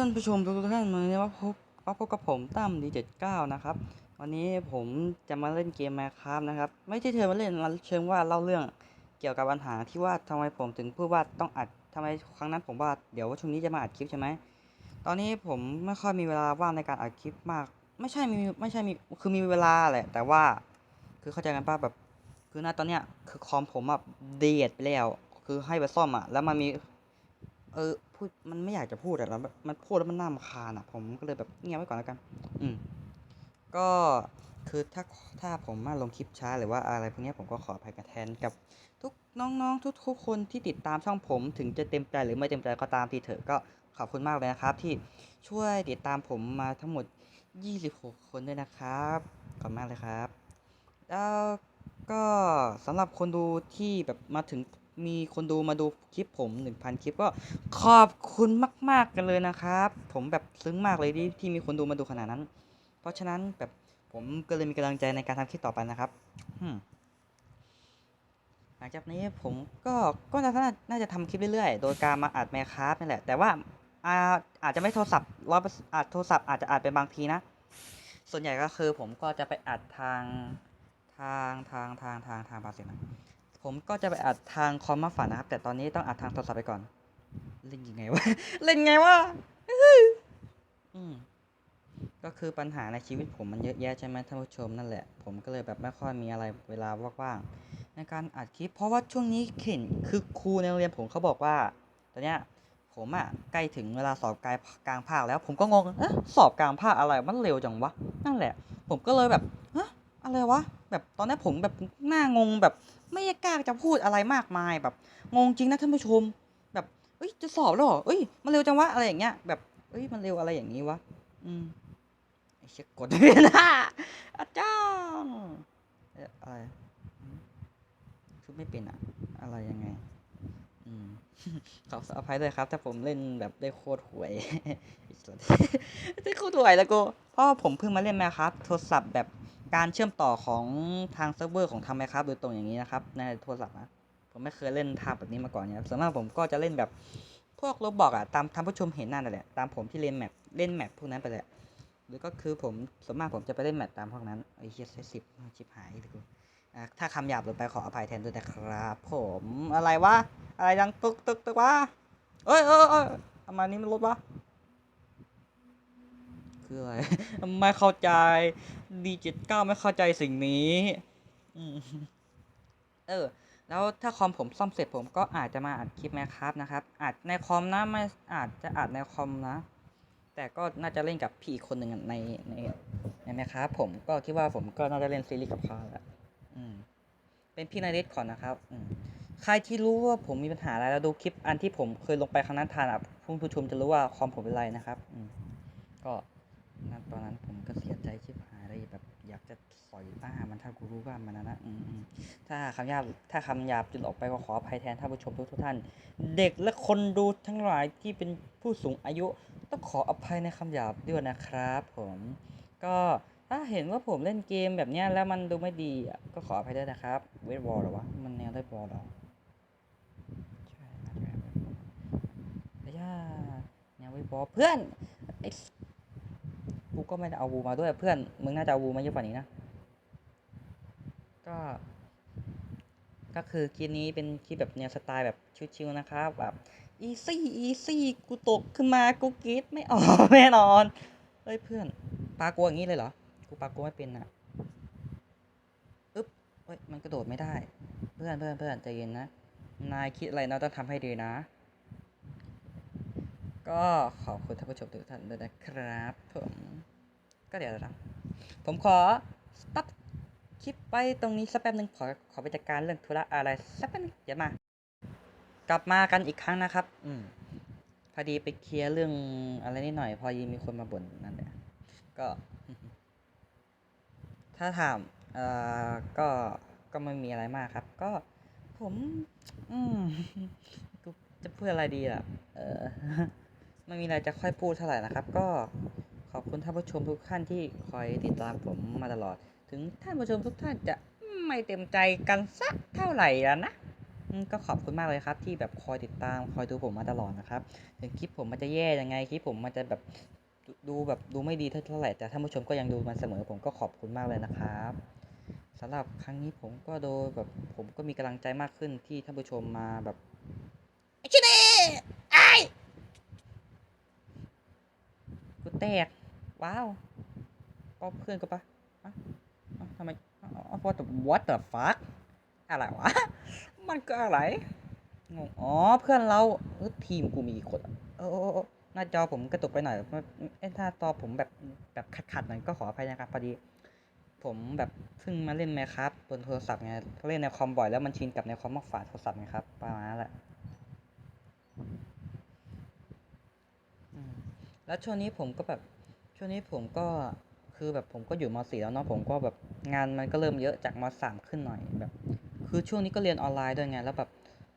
ท่านผู้ชมทุกท่านวันนี้มาพบมาพบกับผมตั้มดีเจ็ดเก้านะครับ วันนี้ผมจะมาเล่นเกม Minecraft นะครับ ไม่ใช่เธอมาเล่นมาเชิงว่าเล่าเรื่องเกี่ยวกับปัญหาที่ว่าทำไมผมถึงพูดว่าต้องอัดทำไมครั้งนั้นผมว่าเดี๋ยวช่วงนี้จะมาอัดคลิปใช่ไหมตอนนี้ผมไม่ค่อยมีเวลาว่างในการอัดคลิปมาก ไม่ใช่มีไม่ใช่มีคือมีเวลาแหละ แต่ว่าคือเข้าใจกันป่ะแบบคือณตอนเนี้ยคือคอมผมอะเดียดไปแล้ว คือให้ไปซ่อมอะแล้วมันมีเออ พูดมันไม่อยากจะพูดอะแล้วมันพูดแล้วมันน่ารำคาญอะผมก็เลยแบบเงียบไว้ก่อนแล้วกัน อืมก็คือถ้าถ้าผมมาลงคลิปช้าหรือว่าอะไรพวกนี้ผมก็ขออภัยกันแทนกับทุกน้องๆ ทุกๆคนที่ติดตามช่องผมถึงจะเต็มใจหรือไม่เต็มใจก็ตามทีเถอะก็ขอบคุณมากเลยนะครับ ที่ช่วยติดตามผมมาทั้งหมด 26 คนด้วยนะครับขอบมากเลยครับ แล้วก็สำหรับคนดูที่แบบมาถึง มีคนดูมาดูคลิปผม 1,000 คลิปก็ขอบคุณมาก ๆ กันเลยนะครับ ผมแบบซึ้งมากเลยที่ที่มีคนดูมาดูขนาดนั้น เพราะฉะนั้นแบบผมก็เลยมีกำลังใจในการทำคลิปต่อไปนะครับอืมหลังจากนี้ผมก็ก็น่าน่าจะทำคลิปเรื่อยๆ โดยการมาอัดแมคคราฟนี่แหละ แต่ว่าอาอาจจะไม่โทรศัพท์ร้อยอาจโทรศัพท์อาจจะอัดเป็นบางทีนะ ส่วนใหญ่ก็คือผมก็จะไปอัดทางทางทางทางทางทางบาเซนะ ผมก็จะไปอัดทางคอมมาฝันนะครับ แต่ตอนนี้ต้องอัดทางโทรศัพท์ไปก่อน เล่นยังไงวะ เล่นไงวะอืมก็คือปัญหาในชีวิตผมมันเยอะแยะใช่ไหมท่านผู้ชมนั่นแหละ ผมก็เลยแบบไม่ค่อยมีอะไรเวลาว่างๆในการอัดคลิป เพราะว่าช่วงนี้เข็นคือครูในโรงเรียนผมเขาบอกว่า ตอนเนี้ยผมอะใกล้ถึงเวลาสอบกลางกลางภาคแล้ว ผมก็งงเอ๊ะสอบกลางภาคอะไรมันเร็วจังวะนั่นแหละ ผมก็เลยแบบฮะอะไรวะ แบบตอนนี้ผมแบบหน้างงแบบไม่กล้าจะพูดอะไรมากมายแบบงงจริงนะท่านผู้ชม แบบเอ้ยจะสอบแล้วเหรอเอ้ยมันเร็วจังวะอะไรอย่างเงี้ยแบบเอ้ยมันเร็วอะไรอย่างนี้วะอืมไอ้เชี่ยกดไม่ได้อาจารย์อะไรอืมคือไม่เป็นอะอะไรยังไงอืมขออภัยด้วยครับ ถ้าผมเล่นแบบได้โคตรหวยได้โคตรหวยแล้วกูเพราะผมเพิ่งมาเล่นแมครับ โทรศัพท์แบบ การเชื่อมต่อของทางเซิร์ฟเวอร์ของทางแมครับโดยตรงอย่างนี้นะครับในโทรศัพท์นะผมไม่เคยเล่นทางแบบนี้มาก่อนเนี่ยส่วนมากผมก็จะเล่นแบบพวกโรบอกอะตามท่านผู้ชมเห็นนั่นแหละตามผมที่เล่นแมปเล่นแมปพวกนั้นไปแหละหรือก็คือผมส่วนมากผมจะไปเล่นแมตช์ตามพวกนั้นไอ้เฮียเซสิบชิบหายเลยกูถ้าคำหยาบลงไปขออภัยแทนด้วยนะครับ ผมอะไรวะอะไรดังตึกตึกตึกวะเอ้ยเอ้ยเอ้ยทำไมนี้มันลดวะ คืออะไร ไม่เข้าใจดีเจ็ดเก้าไม่เข้าใจสิ่งนี้อเออ แล้วถ้าคอมผมซ่อมเสร็จผมก็อาจจะมาอัดคลิปแมคครับนะครับอัดในคอมนะไม่อาจจะอัดในคอมนะ แต่ก็น่าจะเล่นกับพี่คนหนึ่งในในในแมคครับผมก็คิดว่าผมก็น่าจะเล่นซีรีส์กับเขาแหละเป็นพี่นายเดชก่อนนะครับใครที่รู้ว่าผมมีปัญหาอะไรแล้วดูคลิปอันที่ผมเคยลงไปครั้งนั้นทานอะผู้ชมจะรู้ว่าความผมเป็นไรนะครับอืก็ นั้นตอนนั้นผมก็เสียใจชิบหายเลยแบบ อยากจะสอยหน้ามันถ้ากูรู้ว่ามันนะนะอืมถ้าคำหยาบถ้าคำหยาบจุดออกไปก็ขออภัยแทนท่านผู้ชมทุกทุกท่าน เด็กและคนดูทั้งหลายที่เป็นผู้สูงอายุ ต้องขออภัยในคำหยาบด้วยนะครับผมก็ถ้าเห็นว่าผมเล่นเกมแบบนี้แล้วมันดูไม่ดีก็ขออภัยด้วยนะครับ เวทบอลหรอวะ มันแนวได้บอลหรอใช่น่าจะเป็นเวทบอลไอ้ย่าแนวเวทบอลเพื่อนไอ ก็ไม่ได้เอาวูมาด้วยเพื่อนมึงน่าจะเอาวูมาเยอะกว่านี้นะ ก็ ก็คือคลิปนี้เป็นคลิปแบบแนวสไตล์แบบชิวๆนะครับแบบอีซี่อีซี่กูตกขึ้นมากูกรีดไม่ออกแน่นอนเฮ้ยเพื่อนปลากัวอย่างนี้เลยเหรอกูปลากัวไม่เป็นอะอึ๊บเฮ้ยมันกระโดดไม่ได้ เพื่อนเพื่อนเพื่อนใจเย็นนะนายคิดอะไรนะต้องทำให้ดีนะ ก็ขอบคุณท่านผู้ชมทุกท่านด้วยนะครับผม ก็เดี๋ยวนะผมขอสต็อปคลิปไปตรงนี้สักแป๊บหนึ่งขอขอไปจัดการเรื่องธุระอะไรสักแป๊บหนึงเดี๋ยวมา กลับมากันอีกครั้งนะครับ อืมพอดีไปเคลียร์เรื่องอะไรนิดหน่อย พอดีมีคนมาบ่นนั่นแหละก็ ถ้าถามเอ่อก็ก็ไม่มีอะไรมากครับ ก็ผม อืมกูจะพูดอะไรดีล่ะ เออไม่มีอะไรจะค่อยพูดเท่าไหร่นะครับ ก็ คุณท่านผู้ชมทุกท่านที่คอยติดตามผมมาตลอด ถึงท่านผู้ชมทุกท่านจะไม่เต็มใจกันสักเท่าไหร่แล้วนะก็ขอบคุณมากเลยครับ ที่แบบคอยติดตามคอยดูผมมาตลอดนะครับถึงคลิปผมมันจะแย่ยังไงคลิปผมมันจะแบบดูแบบดูไม่ดีเท่าไหร่แต่ท่านผู้ชมก็ยังดูมันเสมอผมก็ขอบคุณมากเลยนะครับสำหรับครั้งนี้ผมก็โดยแบบผมก็มีกำลังใจมากขึ้นที่ท่านผู้ชมมาแบบไอ้ชิเน่ไอ้กูแตก ว้าวก็เพื่อนก็ปะทำไมอ๋อ what the what the fuck อะไรวะ มันก็อะไร งง อ๋อ เพื่อนเราทีมกูมีกี่คนเออหน้าจอผมกระตุกไปหน่อยเอ้หน้าจอผมแบบแบบขัดๆหน่อยก็ขออภัยนะครับพอดี ผมแบบเพิ่งมาเล่นไหมครับบนโทรศัพท์ไงเล่นในคอมบ่อยแล้วมันชินกับในคอมมากฝาโทรศัพท์ไงครับ ประมาณนั้นแหละแล้วช่วงนี้ผมก็แบบ ช่วงนี้ผมก็คือแบบผมก็อยู่มสี่แล้วเนาะผมก็แบบงานมันก็เริ่มเยอะจากมสามขึ้นหน่อยแบบ คือช่วงนี้ก็เรียนออนไลน์ด้วยไงแล้วแบบ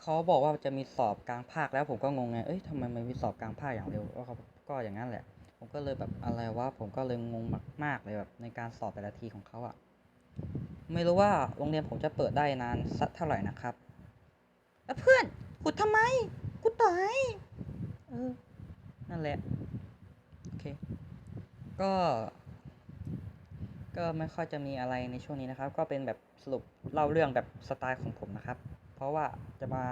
เขาบอกว่าจะมีสอบกลางภาคแล้วผมก็งงไงเอ้ยทำไมมันมีสอบกลางภาคอย่างเร็วก็เขาก็อย่างนั้นแหละ ผมก็เลยแบบอะไรวะผมก็เลยงงมากๆเลยแบบในการสอบแต่ละทีของเขาอะไม่รู้ว่าโรงเรียนผมจะเปิดได้นานสักเท่าไหร่นะครับเพื่อนกูทำไมกูตายเออนั่นแหละโอเค ก็ ก็ไม่ค่อยจะมีอะไรในช่วงนี้นะครับ ก็เป็นแบบสรุปเล่าเรื่องแบบสไตล์ของผมนะครับ เพราะว่าจะมา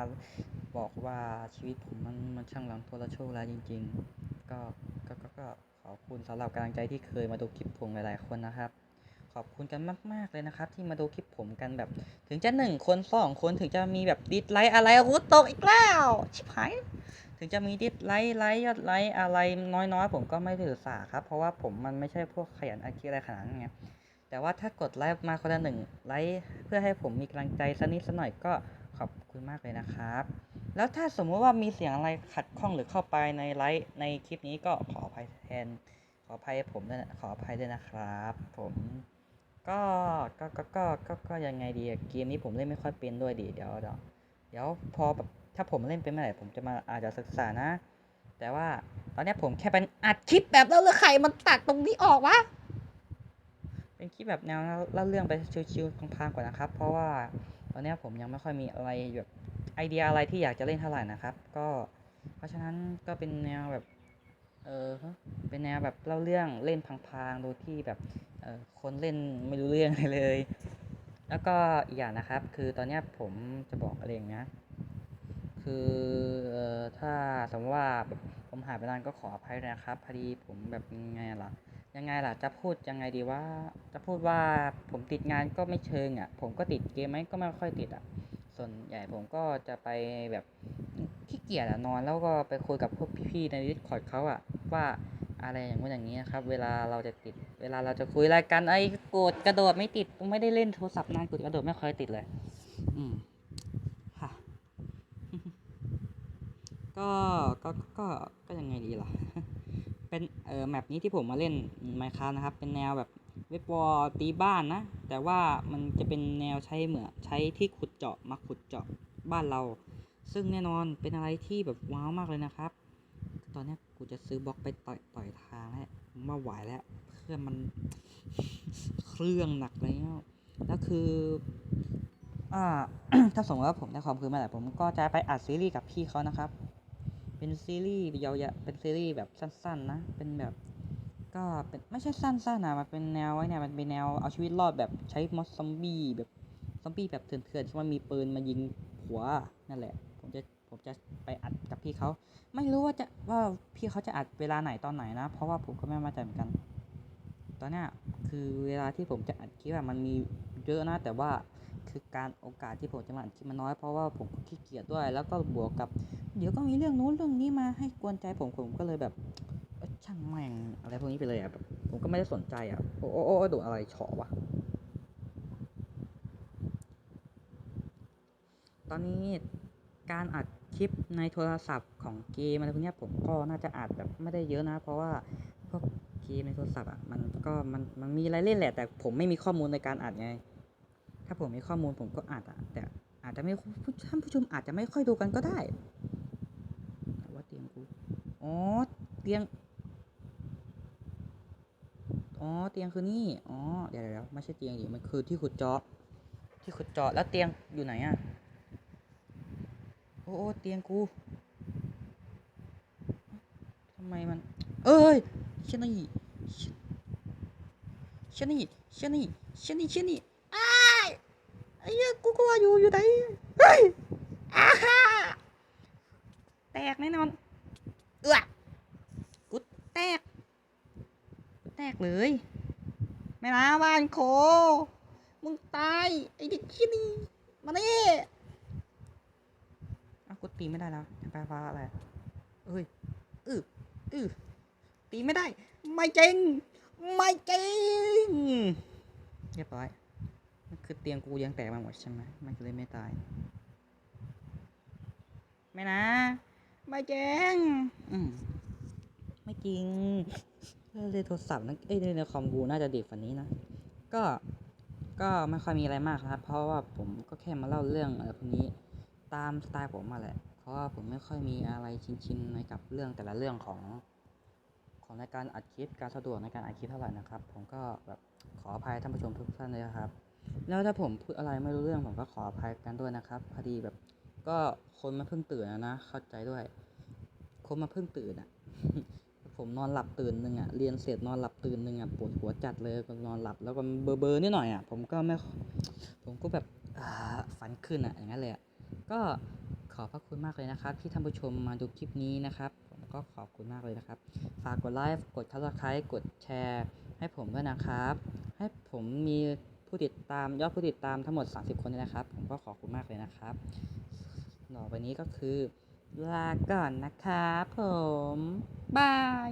บอกว่าชีวิตผมมันมันช่างหลังโทรโชคร้ายจริง ๆ ก็ก็ก็ก็ขอบคุณสำหรับกำลังใจที่เคยมาดูคลิปผมหลายๆคนนะครับ ขอบคุณกันมากๆเลยนะครับ ที่มาดูคลิปผมกันแบบ ถึงจะหนึ่งคนสองคนถึงจะมีแบบดิสไลค์อะไรโอ้ตกอีกแล้วชิบหายถึงจะมีดิสไลค์ไลค์ยอดไลค์อะไรน้อยๆ ผมก็ไม่ถือสาครับ เพราะว่าผมมันไม่ใช่พวกขยันอาชีพอะไรขนาดนั้นไงแต่ว่าถ้ากดไลค์มาคนละหนึ่งไลค์เพื่อให้ผมมีกำลังใจสักนิดสักหน่อยก็ขอบคุณมากเลยนะครับ แล้วถ้าสมมติว่ามีเสียงอะไรขัดข้องหรือเข้าไปในไลฟ์ในคลิปนี้ก็ขออภัยแทน ขออภัยผมด้วยขออภัยด้วยนะครับ ผม ก็ก็ก็ก็ก็ก็ยังไงดีเกมนี้ผมเล่นไม่ค่อยเป็นด้วยดิเดี๋ยวเดี๋ยวเดี๋ยวพอแบบถ้าผมเล่นเป็นเมื่อไหร่ผมจะมาอาจจะศึกษานะ แต่ว่าตอนนี้ผมแค่เป็นอัดคลิปแบบแล้วแล้วใครมันตัดตรงนี้ออกวะเป็นคลิปแบบแนวเล่าเรื่องไปชิวๆพังๆก่อนนะครับ เพราะว่าตอนนี้ผมยังไม่ค่อยมีอะไรแบบไอเดียอะไรที่อยากจะเล่นเท่าไหร่นะครับ ก็เพราะฉะนั้นก็เป็นแนวแบบ เออเป็นแนวแบบเล่าเรื่องเล่นพังๆ โดยที่แบบเออคนเล่นไม่รู้เรื่องเลย แล้วก็อีกอย่างนะครับ คือตอนเนี้ยผมจะบอกอะไรอย่างเงี้ยคือเออถ้าสมมติว่าแบบผมหายไปนานก็ขออภัยนะครับ พอดีผมแบบยังไงล่ะ ยังไงล่ะ จะพูดยังไงดีว่า จะพูดว่าผมติดงานก็ไม่เชิงอะ ผมก็ติดเกมไหมก็ไม่ค่อยติดอะ ส่วนใหญ่ผมก็จะไปแบบขี้เกียจอะนอนแล้วก็ไปคุยกับพวกพี่ๆใน Discord เขาอะ ว่าอะไรอย่างงู้นอย่างนี้นะครับ เวลาเราจะติด เวลาเราจะคุยอะไรกันไอ้กดกระโดดไม่ติดไม่ได้เล่นโทรศัพท์นานกดกระโดดไม่ค่อยติดเลย อืมค่ะ ก็ก็ก็ก็ยังไงดีล่ะ เป็นเอ่อแมปนี้ที่ผมมาเล่น Minecraft นะครับ เป็นแนวแบบเว็บวอลตีบ้านนะ แต่ว่ามันจะเป็นแนวใช้เหมือใช้ที่ขุดเจาะมาขุดเจาะบ้านเรา ซึ่งแน่นอนเป็นอะไรที่แบบว้าวมากเลยนะครับ ตอนนี้กูจะซื้อบล็อกไปต่อยต่อยทางแล้วไม่ไหวแล้ว เพื่อนมันเครื่องหนักแล้วแล้วคือ อ่า ถ้าสมมติว่าผมได้ความคืนเมื่อไหร่ผมก็จะไปอัดซีรีส์กับพี่เขานะครับ เป็นซีรีส์ยาวๆเป็นซีรีส์แบบสั้น ๆ นะ เป็นแบบก็เป็นไม่ใช่สั้นๆนะมันเป็นแนวไว้เนี่ยมันเป็นแนวเอาชีวิตรอดแบบใช้มอสซอมบี้แบบซอมบี้แบบเถื่อนๆที่มันมีปืนมายิงหัวนั่นแหละ ผมจะผมจะไปอัดกับ พี่เขาไม่รู้ว่าจะว่าพี่เขาจะอัดเวลาไหนตอนไหนนะ เพราะว่าผมก็ไม่มั่ใจเหมือนกัน ตอนเนี้ยคือเวลาที่ผมจะอัดคลิปอะมันมีเยอะนะแต่ว่าคือการโอกาสที่ผมจะมาอัดคลิปมันน้อยเพราะว่าผมก็ขี้เกียจด้วย แล้วก็บวกกับ เดี๋ยวก็มีเรื่องนู้นเรื่องนี้มาให้กวนใจผมผมก็เลยแบบช่างแม่งอะไรพวกนี้ไปเลยอะแบบผมก็ไม่ได้สนใจอะโอ้โอ้โอ้โดนอะไรเฉาะวะตอนนี้ การอัดคลิปในโทรศัพท์ของเกมอะไรพวกนี้ผมก็น่าจะอัดแบบไม่ได้เยอะนะ เพราะว่าพวกเกมในโทรศัพท์อะมันก็มันมันมีอะไรเล่นแหละ แต่ผมไม่มีข้อมูลในการอัดไง ถ้าผมมีข้อมูลผมก็อัดอะแต่อาจจะไม่ท่านผู้ชมอาจจะไม่ค่อยดูกันก็ได้ว่าเตียงกูอ๋อเตียงอ๋อเตียงคือนี่อ๋อเดี๋ยวเดี๋ยวไม่ใช่เตียงดิมันคือที่ขุดเจาะที่ขุดเจาะแล้วเตียงอยู่ไหนอะ โอ้เตียงกูทำไมมัน เอ้ยเชนี่เชนี่เชนี่เชนี่เชนี่อ้ายไอ้ยกูก็ว่าอยู่อยู่ไหนเฮ้ยอาฮ่าแตกแน่นอนเอื้อกูแตกแตกเลยแม่นาบ้านโคมึงตายไอ้เด็กขี้นี่มาเนี่ กูตีไม่ได้แล้วแปลว่าอะไรเอ้ยอืออือตีไม่ได้ ไม่จริง ไม่จริงเรียบร้อยคือเตียงกูยังแตกมาหมดใช่ไหมมันก็เลยไม่ตาย ไม่นะ ไม่จริงอืมไม่จริงเลยโทรศัพท์นะเอ้ยในคอมกูน่าจะดีฝันนี้นะ ก็ ก็ไม่ค่อยมีอะไรมากครับ เพราะว่าผมก็แค่มาเล่าเรื่องอะไรพวกนี้ ตามสไตล์ผมมาแหละ เพราะว่าผมไม่ค่อยมีอะไรชินๆในกับเรื่องแต่ละเรื่องของของในการอัดคลิปการสะดวกในการอัดคลิปเท่าไหร่นะครับ ผมก็แบบขออภัยท่านผู้ชมทุกท่านเลยนะครับ แล้วถ้าผมพูดอะไรไม่รู้เรื่องผมก็ขออภัยกันด้วยนะครับ พอดีแบบก็คนมาเพิ่งตื่นนะ เข้าใจด้วย คนมาเพิ่งตื่นอะ ผมนอนหลับตื่นหนึ่งอะเรียนเสร็จนอนหลับตื่นหนึ่งอะปวดหัวจัดเลยก็นอนหลับแล้วก็เบอร์เบอร์นิดหน่อยอะผมก็ไม่ผมก็แบบฝันขึ้นอะอย่างนั้นเลยอะ ก็ขอบพระคุณมากเลยนะครับ ที่ท่านผู้ชมมาดูคลิปนี้นะครับ ผมก็ขอบคุณมากเลยนะครับ ฝากกดไลค์กดทักทายกดแชร์ ให้ผมด้วยนะครับ ให้ผมมีผู้ติดตามยอดผู้ติดตามทั้งหมด 30 คนเลยนะครับ ผมก็ขอบคุณมากเลยนะครับต่อไปนี้ก็คือลาก่อนนะครับผม บาย